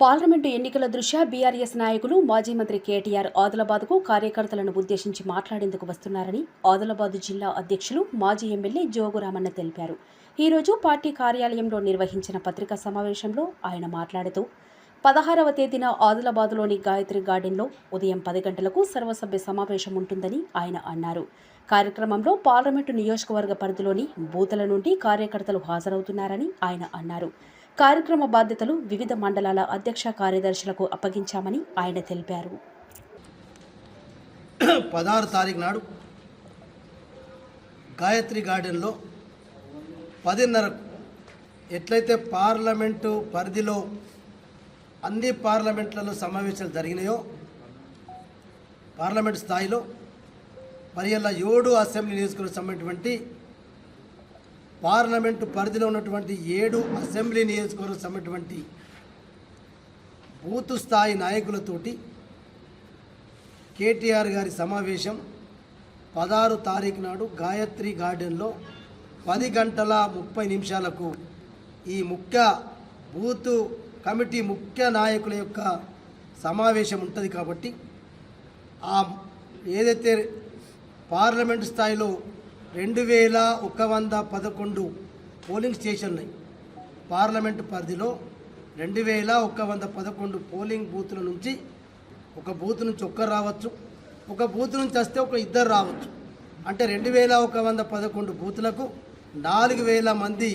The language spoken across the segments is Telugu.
పార్లమెంటు ఎన్నికల దృష్ట్యా బీఆర్ఎస్ నాయకులు మాజీ మంత్రి కేటీఆర్ ఆదిలాబాద్కు కార్యకర్తలను ఉద్దేశించి మాట్లాడేందుకు వస్తున్నారని ఆదిలాబాద్ జిల్లా అధ్యక్షులు మాజీ ఎమ్మెల్యే జోగురామన్న తెలిపారు. ఈరోజు పార్టీ కార్యాలయంలో నిర్వహించిన పత్రికా సమావేశంలో ఆయన మాట్లాడుతూ పదహారవ తేదీన ఆదిలాబాద్లోని గాయత్రి గార్డెన్లో ఉదయం పది గంటలకు సర్వసభ్య సమావేశం ఉంటుందని ఆయన అన్నారు. కార్యక్రమంలో పార్లమెంటు నియోజకవర్గ పరిధిలోని బూతుల నుండి కార్యకర్తలు హాజరవుతున్నారని ఆయన అన్నారు. కార్యక్రమ బాధ్యతలు వివిధ మండలాల అధ్యక్ష కార్యదర్శులకు అప్పగించామని ఆయన తెలిపారు. పదహారు తారీఖు నాడు గాయత్రి గార్డెన్లో పదిన్నరకు ఎట్లయితే పార్లమెంటు పరిధిలో అన్ని పార్లమెంట్లలో సమావేశాలు జరిగినాయో పార్లమెంట్ స్థాయిలో మరి అలా ఏడు అసెంబ్లీ నియోజకవర్గం సంబంధించినటువంటి పార్లమెంటు పరిధిలో ఉన్నటువంటి ఏడు అసెంబ్లీ నియోజకవర్గం సంబంధించినటువంటి బూతు స్థాయి నాయకులతోటి కేటీఆర్ గారి సమావేశం పదహారు తారీఖు నాడు గాయత్రి గార్డెన్లో పది గంటల ముప్పై నిమిషాలకు ఈ ముఖ్య బూతు కమిటీ ముఖ్య నాయకుల యొక్క సమావేశం ఉంటుంది కాబట్టి ఆ ఏదైతే పార్లమెంట్ స్థాయిలో రెండు వేల ఒక వంద పదకొండు పోలింగ్ స్టేషన్లు పార్లమెంటు పరిధిలో రెండు వేల ఒక వంద పదకొండు పోలింగ్ బూతుల నుంచి ఒక బూత్ నుంచి ఒక్కరు రావచ్చు. ఒక బూత్ నుంచి వస్తే ఒక ఇద్దరు రావచ్చు. అంటే రెండు వేల ఒక వంద పదకొండు బూతులకు నాలుగు వేల మంది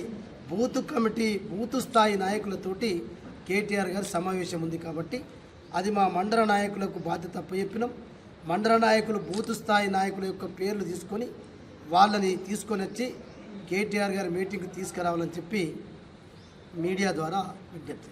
బూత్ కమిటీ బూత్ స్థాయి నాయకులతోటి కేటీఆర్ గారి సమావేశం ఉంది కాబట్టి అది మా మండల నాయకులకు బాధ్యత అప్పచెప్పినాం. మండల నాయకులు బూత్ స్థాయి నాయకుల యొక్క పేర్లు తీసుకొని వాళ్ళని తీసుకొని వచ్చి కేటీఆర్ గారి మీటింగ్కి తీసుకురావాలని చెప్పి మీడియా ద్వారా విజ్ఞప్తి